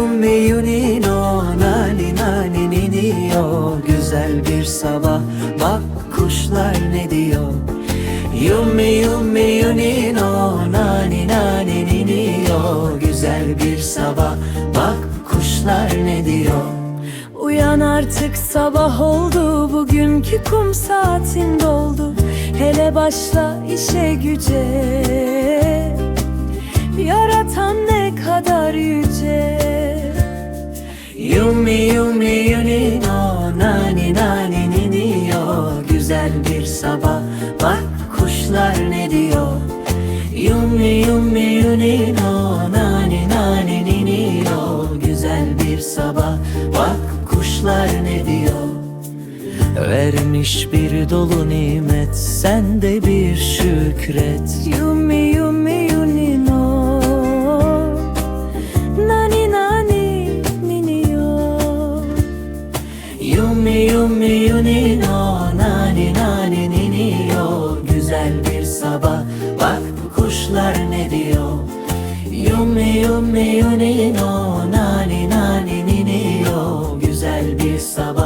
Yumi yuni no nani nani nini yo Güzel bir sabah bak kuşlar ne diyor. Yumi yumi yuni no nani nani nini Güzel bir sabah bak kuşlar ne diyor. Uyan artık sabah oldu. Bugünkü kum saatin doldu. Hele başla işe güce. Yaratan ne kadar yüce. Yumi yumi yuni no nani nani nini yo. Güzel bir sabah bak kuşlar ne diyor. Yumi yumi yuni no nani nani nini yo. Güzel bir sabah bak kuşlar ne diyor. Vermiş bir dolu nimet sen de bir şükret. Yumi yumi Yumi yuni no nani nani nini yo Güzel bir sabah bak bu kuşlar ne diyor Yumi yumi yuni no nani nani nini yo Güzel bir sabah